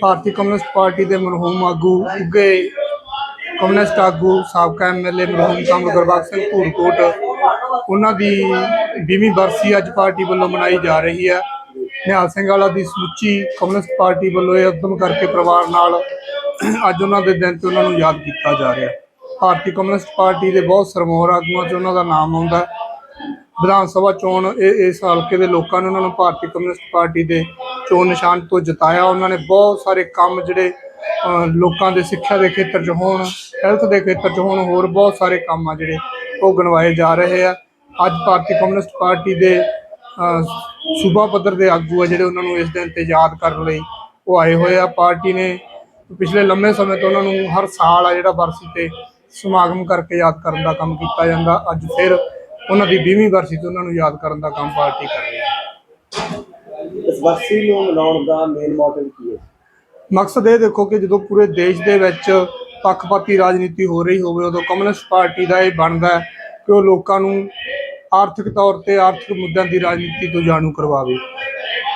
ਭਾਰਤੀ communist party ਦੇ ਮਰਹੂਮ ਆਗੂ ਉੱਗੇ, ਕਮਿਊਨਿਸਟ ਆਗੂ ਸਾਬਕਾ ਐਮਐਲਏ ਮਰਹੂਮ ਕਮਲ ਗੁਰਬਖਸ਼ ਸਿੰਘ ਧੂੜਕੋਟ, ਉਹਨਾਂ ਦੀ 20ਵੀਂ ਬਰਸੀ ਅੱਜ ਪਾਰਟੀ ਵੱਲੋਂ ਮਨਾਈ ਜਾ ਰਹੀ ਹੈ। ਨਿਹਾਲ ਸਿੰਘ ਵਾਲਾ ਦੀ ਸਮੁੱਚੀ ਕਮਿਊਨਿਸਟ ਪਾਰਟੀ ਵੱਲੋਂ ਇਹ ਉਦਮ ਕਰਕੇ ਪਰਿਵਾਰ ਨਾਲ ਅੱਜ ਉਹਨਾਂ ਦੇ ਦਿਨ ਤੇ ਉਹਨਾਂ ਨੂੰ ਯਾਦ ਕੀਤਾ ਜਾ ਰਿਹਾ। ਭਾਰਤੀ ਕਮਿਊਨਿਸਟ ਪਾਰਟੀ ਦੇ ਬਹੁਤ ਸਰਮੋਹਰ ਆਗੂਆਂ 'ਚ ਉਹਨਾਂ ਦਾ ਨਾਮ ਆਉਂਦਾ ਵਿਧਾਨ ਸਭਾ ਚੋਣ ਇਹ ਇਸ ਹਲਕੇ ਦੇ ਲੋਕਾਂ ਨੇ ਉਹਨਾਂ ਨੂੰ ਭਾਰਤੀ ਕਮਿਊਨਿਸਟ ਪਾਰਟੀ ਦੇ ਚੋਣ ਨਿਸ਼ਾਨ ਤੋਂ ਜਿਤਾਇਆ। ਉਹਨਾਂ ਨੇ ਬਹੁਤ ਸਾਰੇ ਕੰਮ ਜਿਹੜੇ ਲੋਕਾਂ ਦੇ ਸਿੱਖਿਆ ਦੇ ਖੇਤਰ 'ਚ ਹੋਣ ਹੈਲਥ ਦੇ ਖੇਤਰ 'ਚ ਹੋਣ, ਹੋਰ ਬਹੁਤ ਸਾਰੇ ਕੰਮ ਆ ਜਿਹੜੇ ਉਹ ਗਣਵਾਏ ਜਾ ਰਹੇ ਆ। ਅੱਜ ਭਾਰਤੀ ਕਮਿਊਨਿਸਟ ਪਾਰਟੀ ਦੇ ਸੂਬਾ ਪੱਧਰ ਦੇ ਆਗੂ ਆ ਜਿਹੜੇ ਉਹਨਾਂ ਨੂੰ ਇਸ ਦਿਨ ਤੇ ਯਾਦ ਕਰਨ ਲਈ ਉਹ ਆਏ ਹੋਏ ਆ। ਪਾਰਟੀ ਨੇ ਪਿਛਲੇ ਲੰਮੇ ਸਮੇਂ ਤੋਂ ਉਹਨਾਂ ਨੂੰ ਹਰ ਸਾਲ ਆ ਜਿਹੜਾ ਬਰਸੀ ਤੇ ਸਮਾਗਮ ਕਰਕੇ ਯਾਦ ਕਰਨ ਦਾ ਕੰਮ ਕੀਤਾ ਜਾਂਦਾ। ਅੱਜ ਫਿਰ ਉਹਨਾਂ ਦੀ 20ਵੀਂ ਬਰਸੀ ਤੇ ਉਹਨਾਂ ਨੂੰ ਯਾਦ ਕਰਨ ਦਾ ਕੰਮ ਪਾਰਟੀ ਕਰ ਰਹੀ ਵਰਸੀ ਨੂੰ ਮਨਾਉਣ ਦਾ ਮੇਨ ਮੋਟਿਵ ਕੀ ਹੈ? ਮਕਸਦ ਇਹ ਦੇਖੋ ਕਿ ਜਦੋਂ ਪੂਰੇ ਦੇਸ਼ ਦੇ ਵਿੱਚ ਪੱਖਪਾਤੀ ਰਾਜਨੀਤੀ ਹੋ ਰਹੀ ਹੋਵੇ, ਉਦੋਂ ਕਮਿਊਨਿਸਟ ਪਾਰਟੀ ਦਾ ਇਹ ਬਣਦਾ ਕਿ ਉਹ ਲੋਕਾਂ ਨੂੰ ਆਰਥਿਕ ਤੌਰ ਤੇ ਆਰਥਿਕ ਮੁੱਦਿਆਂ ਦੀ ਰਾਜਨੀਤੀ ਤੋਂ ਜਾਣੂ ਕਰਵਾਵੇ।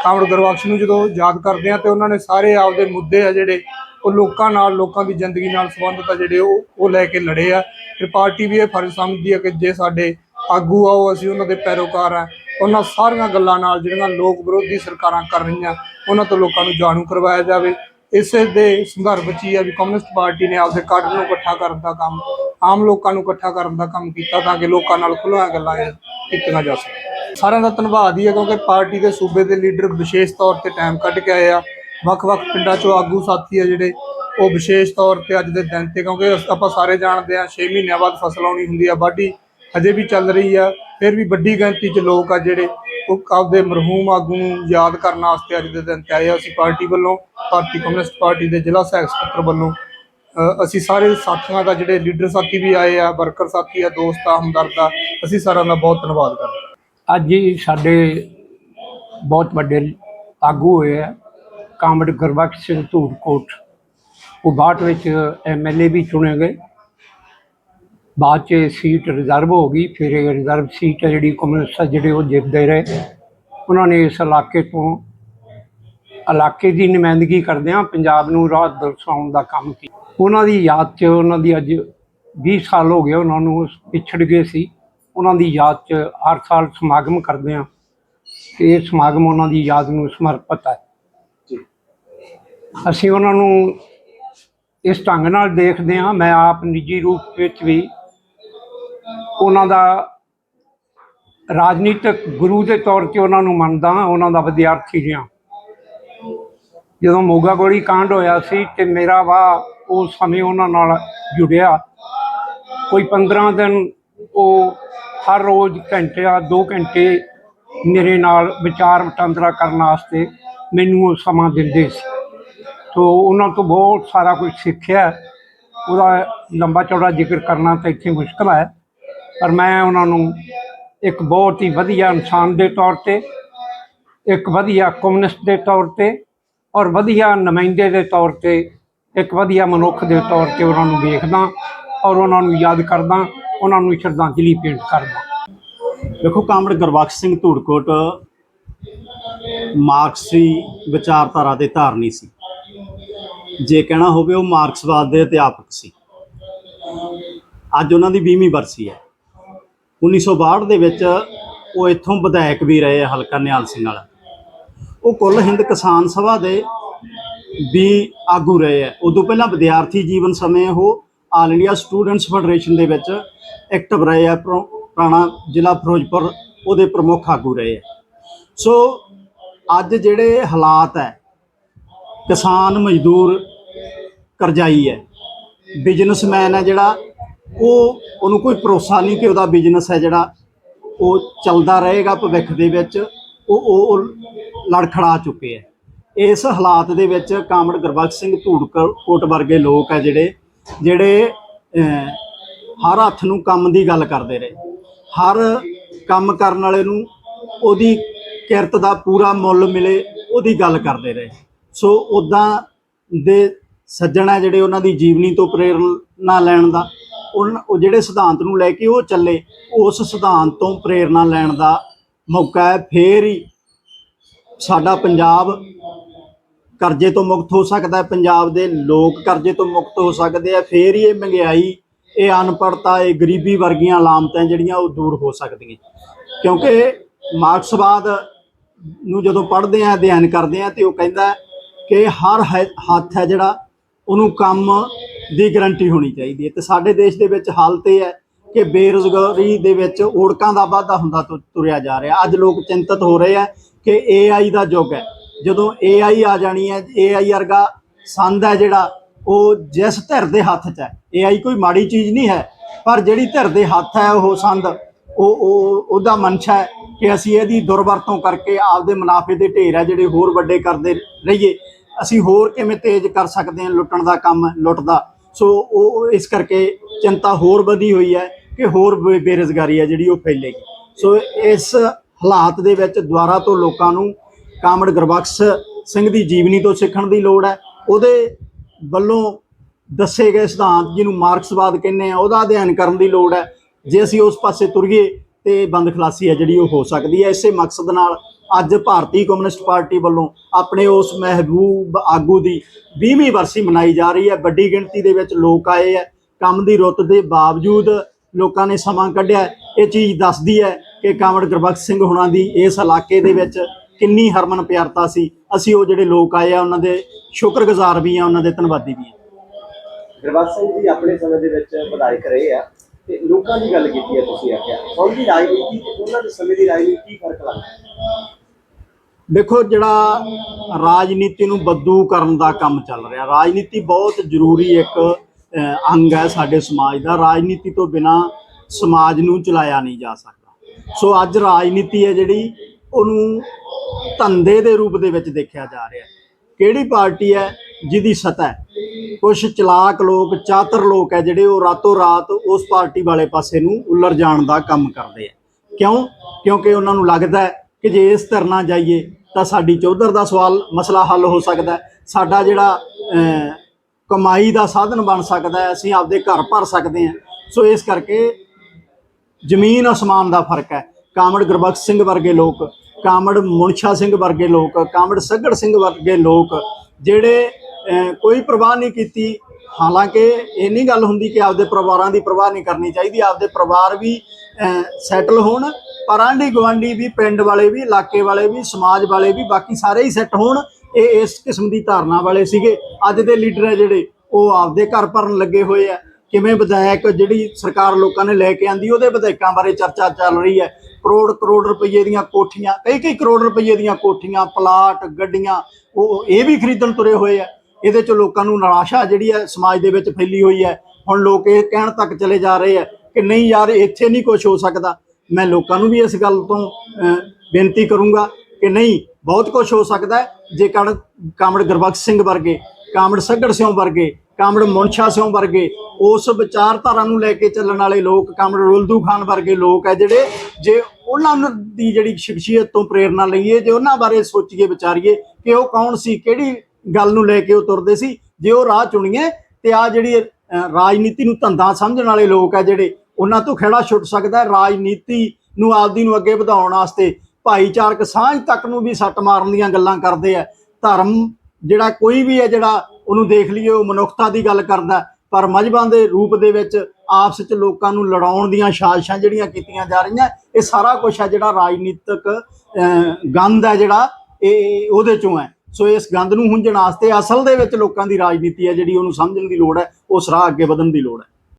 ਕਾਮੜ ਗੁਰਬਖਸ਼ ਨੂੰ ਜਦੋਂ ਯਾਦ ਕਰਦੇ ਆ ਤੇ ਉਹਨਾਂ ਨੇ ਸਾਰੇ ਆਪਦੇ ਮੁੱਦੇ ਆ ਜਿਹੜੇ, ਉਹ ਲੋਕਾਂ ਨਾਲ, ਲੋਕਾਂ ਦੀ ਜ਼ਿੰਦਗੀ ਨਾਲ ਸੰਬੰਧਿਤ ਆ ਜਿਹੜੇ ਉਹ ਉਹ ਲੈ ਕੇ ਲੜੇ ਆ। ਤੇ ਪਾਰਟੀ ਵੀ ਇਹ ਫਰਜ਼ ਸਮਝਦੀ ਆ ਕਿ ਜੇ ਸਾਡੇ ਆਗੂ ਆ, ਉਹ ਅਸੀਂ ਉਹਨਾਂ ਦੇ ਪੈਰੋਕਾਰ ਆ। ਉਹਨਾਂ ਸਾਰੀਆਂ ਗੱਲਾਂ ਨਾਲ ਜਿਹੜੀਆਂ ਲੋਕ ਵਿਰੋਧੀ ਸਰਕਾਰਾਂ ਕਰ ਰਹੀਆਂ, ਉਹਨਾਂ ਤੋਂ ਲੋਕਾਂ ਨੂੰ ਜਾਣੂ ਕਰਵਾਇਆ ਜਾਵੇ। ਇਸੇ ਦੇ ਸੰਦਰਭ ਵਿੱਚ ਹੀ ਆ ਵੀ ਕਮਿਊਨਿਸਟ ਪਾਰਟੀ ਨੇ ਆਪਦੇ ਕਾਡਰ ਨੂੰ ਇਕੱਠਾ ਕਰਨ ਦਾ ਕੰਮ, ਆਮ ਲੋਕਾਂ ਨੂੰ ਇਕੱਠਾ ਕਰਨ ਦਾ ਕੰਮ ਕੀਤਾ ਤਾਂ ਕਿ ਲੋਕਾਂ ਨਾਲ ਖੁੱਲ੍ਹੀਆਂ ਗੱਲਾਂ ਇਹ ਕੀਤੀਆਂ ਜਾ ਸਕਣ। ਸਾਰਿਆਂ ਦਾ ਧੰਨਵਾਦ ਹੀ ਹੈ ਕਿਉਂਕਿ ਪਾਰਟੀ ਦੇ ਸੂਬੇ ਦੇ ਲੀਡਰ ਵਿਸ਼ੇਸ਼ ਤੌਰ ਤੇ ਟਾਈਮ ਕੱਢ ਕੇ ਆਏ ਆ। ਵੱਖ-ਵੱਖ ਪਿੰਡਾਂ ਚੋਂ ਆਗੂ ਸਾਥੀ ਆ ਜਿਹੜੇ, ਉਹ ਵਿਸ਼ੇਸ਼ ਤੌਰ ਤੇ ਅੱਜ ਦੇ ਦਿਨ ਤੇ ਕਿਉਂਕਿ ਆਪਾਂ ਸਾਰੇ ਜਾਣਦੇ ਆ 6 ਮਹੀਨਿਆਂ ਬਾਅਦ ਫਸਲ ਆਉਣੀ ਹੁੰਦੀ ਆ, ਵਾਢੀ ਹਜੇ ਵੀ ਚੱਲ ਰਹੀ ਆ, ਫਿਰ ਵੀ ਵੱਡੀ ਗਿਣਤੀ 'ਚ ਲੋਕ ਆ ਜਿਹੜੇ ਉਹ ਆਪਦੇ ਮਰਹੂਮ ਆਗੂ ਨੂੰ ਯਾਦ ਕਰਨ ਵਾਸਤੇ ਅੱਜ ਦੇ ਦਿਨ ਤੇ ਆਏ ਅਸੀਂ ਪਾਰਟੀ ਵੱਲੋਂ, ਭਾਰਤੀ ਕਮਿਊਨਿਸਟ ਪਾਰਟੀ ਦੇ ਜ਼ਿਲ੍ਹਾ ਸਹਿ ਸਕੱਤਰ ਵੱਲੋਂ ਅਸੀਂ ਸਾਰੇ ਸਾਥੀਆਂ ਦਾ ਜਿਹੜੇ ਲੀਡਰ ਸਾਥੀ ਵੀ ਆਏ ਆ, ਵਰਕਰ ਸਾਥੀ ਆ, ਦੋਸਤ ਆ, ਹਮਦਰਦ ਆ, ਅਸੀਂ ਸਾਰਿਆਂ ਦਾ ਬਹੁਤ ਧੰਨਵਾਦ ਕਰਦੇ ਹਾਂ। ਅੱਜ ਹੀ ਸਾਡੇ ਬਹੁਤ ਵੱਡੇ ਆਗੂ ਹੋਏ ਆ ਕਾਮੜ ਗੁਰਬਖਸ਼ ਸਿੰਘ ਧੂੜਕੋਟ। ਉਹ ਬਾਅਦ ਵਿੱਚ ਐਮਐਲਏ ਵੀ ਚੁਣੇ ਗਏ। ਬਾਅਦ ਚ ਸੀਟ ਰਿਜ਼ਰਵ ਹੋ ਗਈ ਫਿਰ ਇਹ ਰਿਜ਼ਰਵ ਸੀਟ ਹੈ ਜਿਹੜੀ ਕਮਿਊਨਿਸਟ ਆ ਜਿਹੜੇ ਉਹ ਜਿੱਤਦੇ ਰਹੇ। ਉਹਨਾਂ ਨੇ ਇਸ ਇਲਾਕੇ ਤੋਂ ਇਲਾਕੇ ਦੀ ਨੁਮਾਇੰਦਗੀ ਕਰਦਿਆਂ ਪੰਜਾਬ ਨੂੰ ਰਾਹ ਦਰਸਾਉਣ ਦਾ ਕੰਮ ਕੀਤਾ। ਉਹਨਾਂ ਦੀ ਯਾਦ 'ਚ ਉਹਨਾਂ ਦੀ ਅੱਜ 20 ਸਾਲ ਹੋ ਗਏ ਉਹਨਾਂ ਨੂੰ ਪਿਛੜ ਗਏ ਸੀ। ਉਹਨਾਂ ਦੀ ਯਾਦ 'ਚ ਹਰ ਸਾਲ ਸਮਾਗਮ ਕਰਦੇ ਆ ਤੇ ਇਹ ਸਮਾਗਮ ਉਹਨਾਂ ਦੀ ਯਾਦ ਨੂੰ ਸਮਰਪਿਤ ਹੈ। ਅਸੀਂ ਉਹਨਾਂ ਨੂੰ ਇਸ ਢੰਗ ਨਾਲ ਦੇਖਦੇ ਹਾਂ। ਮੈਂ ਆਪ ਨਿੱਜੀ ਰੂਪ ਵਿੱਚ ਵੀ ਉਹਨਾਂ ਦਾ ਰਾਜਨੀਤਿਕ ਗੁਰੂ ਦੇ ਤੌਰ ਤੇ ਉਹਨਾਂ ਨੂੰ ਮੰਨਦਾ ਹਾਂ, ਉਹਨਾਂ ਦਾ ਵਿਦਿਆਰਥੀ ਰਿਹਾ ਜਦੋਂ ਮੋਗਾ ਗੋਲੀ ਕਾਂਡ ਹੋਇਆ ਸੀ ਤੇ ਮੇਰਾ ਵਾਹ ਉਸ ਸਮੇਂ ਉਹਨਾਂ ਨਾਲ ਜੁੜਿਆ। ਕੋਈ 15 ਦਿਨ ਉਹ ਹਰ ਰੋਜ਼ ਘੰਟਿਆਂ ਆ 2 ਘੰਟੇ ਮੇਰੇ ਨਾਲ ਵਿਚਾਰ ਵਟਾਂਦਰਾ ਕਰਨ ਵਾਸਤੇ ਮੈਨੂੰ ਉਹ ਸਮਾਂ ਦਿੰਦੇ ਸੀ। ਤੋ ਉਹਨਾਂ ਤੋਂ ਬਹੁਤ ਸਾਰਾ ਕੁਝ ਸਿੱਖਿਆ। ਉਹਦਾ ਲੰਬਾ ਚੌੜਾ ਜ਼ਿਕਰ ਕਰਨਾ ਤਾਂ ਇੱਥੇ ਮੁਸ਼ਕਲ ਹੈ। ਪਰ ਮੈਂ ਉਹਨਾਂ ਨੂੰ ਇੱਕ ਬਹੁਤ ਹੀ ਵਧੀਆ ਇਨਸਾਨ ਦੇ ਤੌਰ ਤੇ, ਇੱਕ ਵਧੀਆ ਕਮਿਊਨਿਸਟ ਦੇ ਤੌਰ ਤੇ ਔਰ ਵਧੀਆ ਨੁਮਾਇੰਦੇ ਦੇ ਤੌਰ ਤੇ, ਇੱਕ ਵਧੀਆ ਮਨੁੱਖ ਦੇ ਤੌਰ ਤੇ ਉਹਨਾਂ ਨੂੰ ਵੇਖਦਾ ਔਰ ਉਹਨਾਂ ਨੂੰ ਯਾਦ ਕਰਦਾ, ਉਹਨਾਂ ਨੂੰ ਸ਼ਰਧਾਂਜਲੀ ਭੇਂਟ ਕਰਦਾ। ਦੇਖੋ ਕਾਮੜ ਗੁਰਬਖਸ਼ ਸਿੰਘ ਧੂੜਕੋਟ ਮਾਰਕਸੀ ਵਿਚਾਰਧਾਰਾ ਦੇ ਧਾਰਨੀ ਸੀ। ਜੇ ਕਹਿਣਾ ਹੋਵੇ ਉਹ ਮਾਰਕਸਵਾਦ ਦੇ ਅਧਿਆਪਕ ਸੀ। ਅੱਜ ਉਹਨਾਂ ਦੀ 20ਵੀਂ ਬਰਸੀ ਹੈ। 1962 ਦੇ ਵਿੱਚ ਉਹ ਇੱਥੋਂ ਵਿਧਾਇਕ ਵੀ ਰਹੇ ਆ ਹਲਕਾ ਨਿਹਾਲ ਸਿੰਘ ਵਾਲਾ। ਉਹ ਕੁੱਲ ਹਿੰਦ ਕਿਸਾਨ ਸਭਾ ਦੇ ਵੀ ਆਗੂ ਰਹੇ ਹੈ ਉਦੋਂ ਪਹਿਲਾਂ ਵਿਦਿਆਰਥੀ ਜੀਵਨ ਸਮੇਂ ਉਹ ਆਲ ਇੰਡੀਆ ਸਟੂਡੈਂਟਸ ਫੈਡਰੇਸ਼ਨ ਦੇ ਵਿੱਚ ਐਕਟਿਵ ਰਹੇ ਆ। ਪੁਰਾ- ਪੁਰਾਣਾ ਜ਼ਿਲ੍ਹਾ ਫਿਰੋਜ਼ਪੁਰ ਉਹਦੇ ਪ੍ਰਮੁੱਖ ਆਗੂ ਰਹੇ ਆ। ਸੋ ਅੱਜ ਜਿਹੜੇ ਹਾਲਾਤ ਹੈ, ਕਿਸਾਨ ਮਜ਼ਦੂਰ ਕਰਜ਼ਾਈ ਹੈ ਬਿਜ਼ਨਸਮੈਨ ਹੈ ਜਿਹੜਾ, ਉਹ ਉਹਨੂੰ ਕੋਈ ਭਰੋਸਾ ਨਹੀਂ ਕਿ ਉਹਦਾ ਬਿਜ਼ਨਸ ਹੈ ਜਿਹੜਾ ਉਹ ਚੱਲਦਾ ਰਹੇਗਾ ਭਵਿੱਖ ਦੇ ਵਿੱਚ, ਉਹ ਉਹ ਲੜਖੜਾ ਚੁੱਕੇ ਹੈ। ਇਸ ਹਾਲਾਤ ਦੇ ਵਿੱਚ ਕਾਮੜ ਗੁਰਬਖਸ਼ ਸਿੰਘ ਧੂੜਕੋਟ ਵਰਗੇ ਲੋਕ ਹੈ ਜਿਹੜੇ ਜਿਹੜੇ ਹਰ ਹੱਥ ਨੂੰ ਕੰਮ ਦੀ ਗੱਲ ਕਰਦੇ ਰਹੇ। ਹਰ ਕੰਮ ਕਰਨ ਵਾਲੇ ਨੂੰ ਉਹਦੀ ਕਿਰਤ ਦਾ ਪੂਰਾ ਮੁੱਲ ਮਿਲੇ, ਉਹਦੀ ਗੱਲ ਕਰਦੇ ਰਹੇ। ਸੋ ਉਦਾਂ ਦੇ ਸੱਜਣ ਹੈ ਜਿਹੜੇ ਉਹਨਾਂ ਦੀ ਜੀਵਨੀ ਤੋਂ ਪ੍ਰੇਰਨਾ ਲੈਣ ਦਾ। ਉਹ ਜਿਹੜੇ ਸਿਧਾਂਤ ਨੂੰ ਲੈ ਕੇ ਉਹ ਚੱਲੇ, ਉਸ ਸਿਧਾਂਤ ਤੋਂ ਪ੍ਰੇਰਨਾ ਲੈਣ ਦਾ ਮੌਕਾ ਹੈ, ਫੇਰ ਹੀ ਸਾਡਾ ਪੰਜਾਬ ਕਰਜ਼ੇ ਤੋਂ ਮੁਕਤ ਹੋ ਸਕਦਾ ਹੈ, ਪੰਜਾਬ ਦੇ ਲੋਕ ਕਰਜ਼ੇ ਤੋਂ ਮੁਕਤ ਹੋ ਸਕਦੇ ਆ ਫੇਰ ਹੀ ਇਹ ਮਹਿੰਗਾਈ, ਇਹ ਅਨਪੜਤਾ ਇਹ ਗਰੀਬੀ ਵਰਗੀਆਂ ਲਾਮਤਾਂ ਜਿਹੜੀਆਂ ਉਹ ਦੂਰ ਹੋ ਸਕਦੀਆਂ। ਕਿਉਂਕਿ ਮਾਰਕਸਵਾਦ ਨੂੰ ਜਦੋਂ ਪੜ੍ਹਦੇ ਆ ਅਧਿਐਨ ਕਰਦੇ ਆ ਤੇ ਉਹ ਕਹਿੰਦਾ ਕਿ ਹਰ ਹੈ- ਹੱਥ ਹੈ ਜਿਹੜਾ, ਉਹਨੂੰ ਕੰਮ ਦੀ ਗਰੰਟੀ ਹੋਣੀ ਚਾਹੀਦੀ ਹੈ। ਤੇ ਸਾਡੇ ਦੇਸ਼ ਦੇ ਵਿੱਚ ਹਾਲਤ ਇਹ ਹੈ ਕਿ ਬੇਰੁਜ਼ਗਾਰੀ ਦੇ ਵਿੱਚ ਓੜਕਾਂ ਦਾ ਵਾਧਾ ਹੁੰਦਾ ਤੁ- ਤੁਰਿਆ ਜਾ ਰਿਹਾ। ਅੱਜ ਲੋਕ ਚਿੰਤਤ ਹੋ ਰਹੇ ਆ ਕਿ AI ਦਾ ਯੁੱਗ ਹੈ। ਜਦੋਂ AI ਆ ਜਾਣੀ ਹੈ AI ਵਰਗਾ ਸੰਦ ਹੈ ਜਿਹੜਾ, ਉਹ ਜਿਸ ਧਿਰ ਦੇ ਹੱਥ 'ਚ ਹੈ। AI ਕੋਈ ਮਾੜੀ ਚੀਜ਼ ਨਹੀਂ ਹੈ, ਪਰ ਜਿਹੜੀ ਧਿਰ ਦੇ ਹੱਥ ਹੈ ਉਹ ਸੰਦ, ਉਹ ਉਹ, ਉਹਦਾ ਮਨਸ਼ਾ ਹੈ ਕਿ ਅਸੀਂ ਇਹਦੀ ਦੁਰਵਰਤੋਂ ਕਰਕੇ ਆਪਦੇ ਮੁਨਾਫੇ ਦੇ ਢੇਰ ਹੈ ਜਿਹੜੇ ਹੋਰ ਵੱਡੇ ਕਰਦੇ ਰਹੀਏ। ਅਸੀਂ ਹੋਰ ਕਿਵੇਂ ਤੇਜ਼ ਕਰ ਸਕਦੇ ਹਾਂ ਲੁੱਟਣ ਦਾ ਕੰਮ, ਲੁੱਟਦਾ? ਸੋ ਉਹ ਇਸ ਕਰਕੇ ਚਿੰਤਾ ਹੋਰ ਵਧੀ ਹੋਈ ਹੈ ਕਿ ਹੋਰ ਬੇ- ਬੇਰੁਜ਼ਗਾਰੀ ਹੈ ਜਿਹੜੀ ਉਹ ਫੈਲੇਗੀ। ਸੋ ਇਸ ਹਾਲਾਤ ਦੇ ਵਿੱਚ ਦੁਆਰਾ ਤੋਂ ਲੋਕਾਂ ਨੂੰ ਕਾਮੜ ਗੁਰਬਖਸ਼ ਸਿੰਘ ਦੀ ਜੀਵਨੀ ਤੋਂ ਸਿੱਖਣ ਦੀ ਲੋੜ ਹੈ। ਉਹਦੇ ਵੱਲੋਂ ਦੱਸੇ ਗਏ ਸਿਧਾਂਤ ਜਿਹਨੂੰ ਮਾਰਕਸਵਾਦ ਕਹਿੰਦੇ ਆ, ਉਹਦਾ ਅਧਿਐਨ ਕਰਨ ਦੀ ਲੋੜ ਹੈ। ਜੇ ਅਸੀਂ ਉਸ ਪਾਸੇ ਤੁਰੀਏ ਤੇ ਬੰਦ ਖਲਾਸੀ ਹੈ ਜਿਹੜੀ ਉਹ ਹੋ ਸਕਦੀ ਹੈ। ਇਸੇ ਮਕਸਦ ਨਾਲ ਅੱਜ ਭਾਰਤੀ ਕਮਿਊਨਿਸਟ ਪਾਰਟੀ ਵੱਲੋਂ ਆਪਣੇ ਉਸ ਮਹਿਬੂਬ ਆਗੂ ਦੀ 20ਵੀਂ ਵਰਸੀ ਮਨਾਈ ਜਾ ਰਹੀ ਹੈ। ਵੱਡੀ ਗਿਣਤੀ ਦੇ ਵਿੱਚ ਲੋਕ ਆਏ ਹੈ। ਕੰਮ ਦੀ ਰੁੱਤ ਦੇ ਬਾਵਜੂਦ ਲੋਕਾਂ ਨੇ ਸਮਾਂ ਕੱਢਿਆ ਇਹ ਚੀਜ਼ ਦੱਸਦੀ ਹੈ ਕਿ ਕਾਮੜ ਗੁਰਬਖਸ਼ ਸਿੰਘ ਹੁਣਾਂ ਦੀ ਇਸ ਇਲਾਕੇ ਦੇ ਵਿੱਚ ਕਿੰਨੀ ਹਰਮਨ ਪਿਆਰਤਾ ਸੀ। ਅਸੀਂ ਉਹ ਜਿਹੜੇ ਲੋਕ ਆਏ ਆ, ਉਹਨਾਂ ਦੇ ਸ਼ੁਕਰਗੁਜ਼ਾਰ ਵੀ ਆ, ਉਹਨਾਂ ਦੇ ਧੰਨਵਾਦੀ ਵੀ ਆ। ਗੁਰਬਖਸ਼ ਸਿੰਘ ਜੀ ਆਪਣੇ ਸਮੇਂ ਦੇ ਵਿੱਚ ਵਿਧਾਇਕ ਰਹੇ ਆ ਤੇ ਲੋਕਾਂ ਦੀ ਗੱਲ ਕੀਤੀ ਹੈ, ਤੁਸੀਂ ਆਖਿਆ। ਹੁਣ ਰਾਜਨੀਤੀ ਤੇ ਉਹਨਾਂ ਦੇ ਸਮੇਂ ਦੀ ਰਾਜਨੀਤੀ ਕੀ ਫ਼ਰਕ ਲੱਗਦਾ ਦੇਖੋ ਜਿਹੜਾ ਰਾਜਨੀਤੀ ਨੂੰ ਬੱਦੂ ਕਰਨ ਦਾ ਕੰਮ ਚੱਲ ਰਿਹਾ, ਰਾਜਨੀਤੀ ਬਹੁਤ ਜ਼ਰੂਰੀ ਇੱਕ ਅੰਗ ਹੈ ਸਾਡੇ ਸਮਾਜ ਦਾ, ਰਾਜਨੀਤੀ ਤੋਂ ਬਿਨਾ ਸਮਾਜ ਨੂੰ ਚਲਾਇਆ ਨਹੀਂ ਜਾ ਸਕਦਾ। ਸੋ ਅੱਜ ਰਾਜਨੀਤੀ ਹੈ ਜਿਹੜੀ, ਉਹਨੂੰ ਧੰਦੇ ਦੇ ਰੂਪ ਦੇ ਵਿੱਚ ਦੇਖਿਆ ਜਾ ਰਿਹਾ। ਕਿਹੜੀ ਪਾਰਟੀ ਹੈ ਜਿਹਦੀ ਸਤਾ ਹੈ? ਕੁਝ ਚਲਾਕ ਲੋਕ, ਚਾਤਰ ਲੋਕ ਹੈ ਜਿਹੜੇ ਉਹ ਰਾਤੋਂ ਰਾਤ ਉਸ ਪਾਰਟੀ ਵਾਲੇ ਪਾਸੇ ਨੂੰ ਉੱਲਰ ਜਾਣ ਦਾ ਕੰਮ ਕਰਦੇ ਆ ਕਿਉਂ? ਕਿਉਂਕਿ ਉਹਨਾਂ ਨੂੰ ਲੱਗਦਾ ਹੈ ਕਿ ਜੇ ਇਸ ਤਰ੍ਹਾਂ ਨਾਲ ਜਾਈਏ ਤਾਂ ਸਾਡੀ ਚੌਧਰ ਦਾ ਸਵਾਲ ਮਸਲਾ ਹੱਲ ਹੋ ਸਕਦਾ ਸਾਡਾ ਜਿਹੜਾ ਕਮਾਈ ਦਾ ਸਾਧਨ ਬਣ ਸਕਦਾ ਅਸੀਂ ਆਪਦੇ ਘਰ ਭਰ ਸਕਦੇ ਹਾਂ। ਸੋ ਇਸ ਕਰਕੇ ਜ਼ਮੀਨ ਅਸਮਾਨ ਦਾ ਫ਼ਰਕ ਹੈ। ਕਾਮੜ ਗੁਰਬਖਸ਼ ਸਿੰਘ ਵਰਗੇ ਲੋਕ, ਕਾਮੜ ਮੁਨਸ਼ਾ ਸਿੰਘ ਵਰਗੇ ਲੋਕ, ਕਾਮੜ ਸੱਗੜ ਸਿੰਘ ਵਰਗੇ ਲੋਕ ਜਿਹੜੇ ਕੋਈ ਪਰਵਾਹ ਨਹੀਂ ਕੀਤੀ। ਹਾਲਾਂਕਿ ਇਹ ਨਹੀਂ ਗੱਲ ਹੁੰਦੀ ਕਿ ਆਪਦੇ ਪਰਿਵਾਰਾਂ ਦੀ ਪਰਵਾਹ ਨਹੀਂ ਕਰਨੀ ਚਾਹੀਦੀ। ਆਪਦੇ ਪਰਿਵਾਰ ਵੀ ਸੈਟਲ ਹੋਣ। ਪਰ ਆਂਢੀ ਗੁਆਂਢੀ ਵੀ, ਪਿੰਡ ਵਾਲੇ ਵੀ, ਇਲਾਕੇ ਵਾਲੇ ਵੀ, ਸਮਾਜ ਵਾਲੇ ਵੀ, ਬਾਕੀ ਸਾਰੇ ਹੀ ਸੈੱਟ ਹੋਣ, ਇਹ ਇਸ ਕਿਸਮ ਦੀ ਧਾਰਨਾ ਵਾਲੇ ਸੀਗੇ। ਅੱਜ ਦੇ ਲੀਡਰ ਹੈ ਜਿਹੜੇ, ਉਹ ਆਪਦੇ ਘਰ ਭਰਨ ਲੱਗੇ ਹੋਏ ਆ। ਕਿਵੇਂ ਵਿਧਾਇਕ ਜਿਹੜੀ ਸਰਕਾਰ ਲੋਕਾਂ ਨੇ ਲੈ ਕੇ ਆਂਦੀ, ਉਹਦੇ ਵਿਧਾਇਕਾਂ ਬਾਰੇ ਚਰਚਾ ਚੱਲ ਰਹੀ ਹੈ। ਕਰੋੜ ਕਰੋੜ ਰੁਪਏ ਦੀਆਂ ਕੋਠੀਆਂ ਕਈ ਕਈ ਕਰੋੜ ਰੁਪਏ ਦੀਆਂ ਕੋਠੀਆਂ, ਪਲਾਟ, ਗੱਡੀਆਂ, ਉਹ ਇਹ ਵੀ ਖਰੀਦਣ ਤੁਰੇ ਹੋਏ ਆ। ਇਹਦੇ ਚ ਲੋਕਾਂ ਨੂੰ ਨਿਰਾਸ਼ਾ ਜਿਹੜੀ ਹੈ ਸਮਾਜ ਦੇ ਵਿੱਚ ਫੈਲੀ ਹੋਈ ਹੈ। ਹੁਣ ਲੋਕ ਇਹ ਕਹਿਣ ਤੱਕ ਚਲੇ ਜਾ ਰਹੇ ਆ ਕਿ ਨਹੀਂ ਯਾਰ, ਇੱਥੇ ਨਹੀਂ ਕੁਝ ਹੋ ਸਕਦਾ। ਮੈਂ ਲੋਕਾਂ ਨੂੰ ਵੀ ਇਸ ਗੱਲ ਤੋਂ ਬੇਨਤੀ ਕਰੂੰਗਾ ਕਿ ਨਹੀਂ, ਬਹੁਤ ਕੁਝ ਹੋ ਸਕਦਾ ਜੇ ਕਣ ਕਾਮੜ ਗੁਰਬਖਸ਼ ਸਿੰਘ ਵਰਗੇ, ਕਾਮੜ ਸੱਗੜ ਸਿਉਂ ਵਰਗੇ, ਕਾਮੜ ਮੁਨਸ਼ਾ ਸਿਉਂ ਵਰਗੇ, ਉਸ ਵਿਚਾਰਧਾਰਾ ਨੂੰ ਲੈ ਕੇ ਚੱਲਣ ਵਾਲੇ ਲੋਕ, ਕਾਮੜ ਰੁਲਦੂ ਖਾਨ ਵਰਗੇ ਲੋਕ ਹੈ ਜਿਹੜੇ, ਜੇ ਉਹਨਾਂ ਨੂੰ ਦੀ ਜਿਹੜੀ ਸ਼ਖਸੀਅਤ ਤੋਂ ਪ੍ਰੇਰਣਾ ਲਈਏ, ਜੇ ਉਹਨਾਂ ਬਾਰੇ ਸੋਚੀਏ, ਵਿਚਾਰੀਏ ਕਿ ਉਹ ਕੌਣ ਸੀ, ਕਿਹੜੀ ਗੱਲ ਨੂੰ ਲੈ ਕੇ ਉਹ ਤੁਰਦੇ ਸੀ, ਜੇ ਉਹ ਰਾਹ ਚੁਣੀਏ, ਤੇ ਆ ਜਿਹੜੀ ਰਾਜਨੀਤੀ ਨੂੰ ਧੰਦਾ ਸਮਝਣ ਵਾਲੇ ਲੋਕ ਹੈ ਜਿਹੜੇ ਉਹਨਾਂ ਤੋਂ ਖੇੜਾ ਛੁੱਟ ਸਕਦਾ ਹੈ। ਰਾਜਨੀਤੀ ਨੂੰ ਆਪਦੀ ਨੂੰ ਅੱਗੇ ਵਧਾਉਣ ਵਾਸਤੇ ਭਾਈਚਾਰਕ ਸਾਂਝ ਤੱਕ ਨੂੰ ਵੀ ਸੱਟ ਮਾਰਨ ਦੀਆਂ ਗੱਲਾਂ ਕਰਦੇ ਆ। ਧਰਮ ਜਿਹੜਾ ਕੋਈ ਵੀ ਹੈ ਜਿਹੜਾ ਉਹਨੂੰ ਦੇਖ ਲਈਏ ਉਹ ਮਨੁੱਖਤਾ ਦੀ ਗੱਲ ਕਰਦਾ ਪਰ ਮਜਬਾਂ ਦੇ ਰੂਪ ਦੇ ਵਿੱਚ ਆਪਸ ਵਿੱਚ ਲੋਕਾਂ ਨੂੰ ਲੜਾਉਣ ਦੀਆਂ ਸਾਜ਼ਿਸ਼ਾਂ ਜਿਹੜੀਆਂ ਕੀਤੀਆਂ ਜਾ ਰਹੀਆਂ ਇਹ ਸਾਰਾ ਕੁਝ ਹੈ ਜਿਹੜਾ ਰਾਜਨੀਤਿਕ ਅਹ, ਗੰਦ ਹੈ ਜਿਹੜਾ ਇਹ ਉਹਦੇ ਚੋਂ ਹੈ। ਸੋ ਇਸ ਗੰਦ ਨੂੰ ਹੁੰਝਣ ਵਾਸਤੇ ਅਸਲ ਦੇ ਵਿੱਚ ਲੋਕਾਂ ਦੀ ਰਾਜਨੀਤੀ ਹੈ ਜਿਹੜੀ ਉਹਨੂੰ ਸਮਝਣ ਦੀ ਲੋੜ ਹੈ ਉਹ ਸਰਾਹ ਅੱਗੇ ਵਧਣ ਦੀ ਲੋੜ ਹੈ।